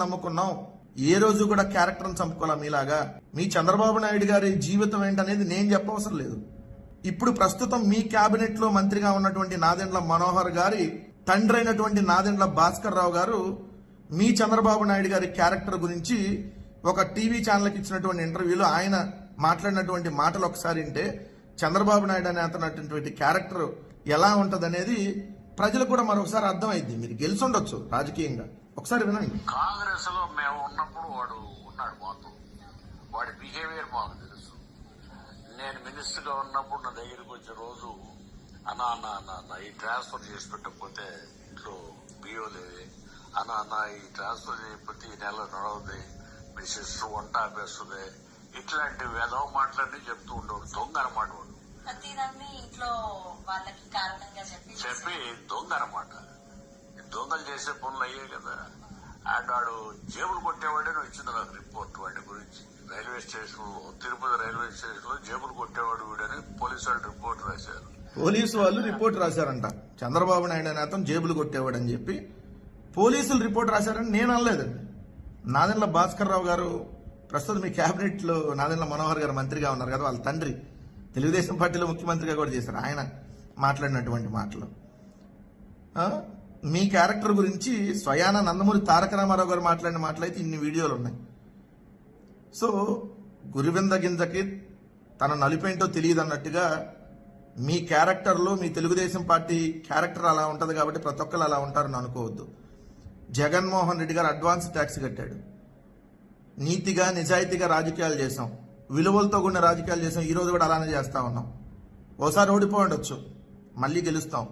నమ్ముకున్నాం. ఏ రోజు కూడా క్యారెక్టర్ని చంపుకోవాలా మీలాగా? మీ చంద్రబాబు నాయుడు గారి జీవితం ఏంటనేది నేను చెప్పవసరం లేదు. ఇప్పుడు ప్రస్తుతం మీ క్యాబినెట్లో మంత్రిగా ఉన్నటువంటి నాదెండ్ల మనోహర్ గారి తండ్రి అయినటువంటి నాదెండ్ల భాస్కర్ రావు గారు మీ చంద్రబాబు నాయుడు గారి క్యారెక్టర్ గురించి ఒక టీవీ ఛానల్కి ఇచ్చినటువంటి ఇంటర్వ్యూలో ఆయన మాట్లాడినటువంటి మాటలు ఒకసారి అంటే చంద్రబాబు నాయుడు అనే అతనటువంటి క్యారెక్టర్ ఎలా ఉంటదనేది ప్రజలు కూడా మరొకసారి అర్థమైంది మీరు గెలిచుండొచ్చు రాజకీయంగా. ఒకసారి వినండి. కాంగ్రెస్లో మేము ఉన్నప్పుడు వాడు ఉన్నాడు మాతో. వాడి బిహేవియర్ మాకు తెలుసు. నేను మినిస్టర్గా ఉన్నప్పుడు నా దగ్గరికి వచ్చే రోజు అన్న అన్న అన్న అన్న ఈ ట్రాన్స్ఫర్ చేసి పెట్టకపోతే ఇంట్లో బియ్యం లేదు. అన్న అన్న ఈ ట్రాన్స్ఫర్ చేయకపోతే ఈ నెల నడవదు మీ సిస్టర్ వంట ఆపేస్తుంది. ఇట్లాంటి వేదవ మాటలన్నీ చెప్తూ ఉండేవాడు. దొంగ అనమాట వాడు. ఇంట్లో వాళ్ళకి కారణంగా చెప్పి చెప్పి దొంగ అనమాట దొంగలు చేసే పనులు అయ్యాయి కదా. అండ్ వాడు జేబులు కొట్టేవాడని వచ్చింది నాకు రిపోర్ట్ వాడి గురించి. రైల్వే స్టేషన్లో తిరుపతి రైల్వే స్టేషన్లో జేబులు కొట్టేవాడు వీడని పోలీసు వాళ్ళు రిపోర్ట్ రాశారు. పోలీసు వాళ్ళు రిపోర్ట్ రాశారంట. చంద్రబాబు నాయుడు అనే అతను జేబులు కొట్టేవాడని చెప్పి పోలీసులు రిపోర్ట్ రాశారని నేను అనలేదండి నాదెండ్ల భాస్కర్ రావు గారు ప్రస్తుతం మీ కేబినెట్లో నాదెండ్ల మనోహర్ గారు మంత్రిగా ఉన్నారు కదా వాళ్ళ తండ్రి. తెలుగుదేశం పార్టీలో ముఖ్యమంత్రిగా కూడా చేశారు ఆయన మాట్లాడినటువంటి మాటలు. మీ క్యారెక్టర్ గురించి స్వయాన నందమూరి తారక రామారావు గారు మాట్లాడిన మాటలైతే ఇన్ని వీడియోలు ఉన్నాయి సో గురువింద గింజకి తన నలిపేంటో తెలియదు అన్నట్టుగా మీ క్యారెక్టర్లో మీ తెలుగుదేశం పార్టీ క్యారెక్టర్ అలా ఉంటుంది కాబట్టి ప్రతి ఒక్కరు అలా ఉంటారని అనుకోవద్దు. జగన్మోహన్ రెడ్డి గారు అడ్వాన్స్ ట్యాక్స్ కట్టాడు. నీతిగా నిజాయితీగా రాజకీయాలు చేసాం విలువలతో కూడిన రాజకీయాలు చేసాం ఈ రోజు కూడా అలానే చేస్తా ఉన్నాం. ఓసారి ఓడిపోయి ఉండొచ్చు. మళ్ళీ గెలుస్తాం.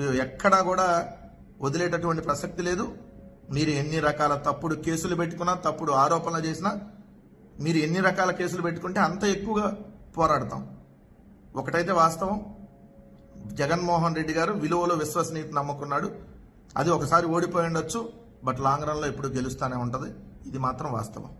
ఎక్కడా కూడా వదిలేటటువంటి ప్రసక్తి లేదు. మీరు ఎన్ని రకాల తప్పుడు కేసులు పెట్టుకున్నా తప్పుడు ఆరోపణలు చేసినా మీరు ఎన్ని రకాల కేసులు పెట్టుకుంటే అంత ఎక్కువగా పోరాడతాం. ఒకటైతే వాస్తవం. జగన్మోహన్ రెడ్డి గారు విలువలో విశ్వసనీయత నమ్ముకున్నాడు. అది ఒకసారి ఓడిపోయి ఉండొచ్చు బట్ లాంగ్ రన్లో ఇప్పుడు గెలుస్తూనే ఉంటుంది. ఇది మాత్రం వాస్తవం.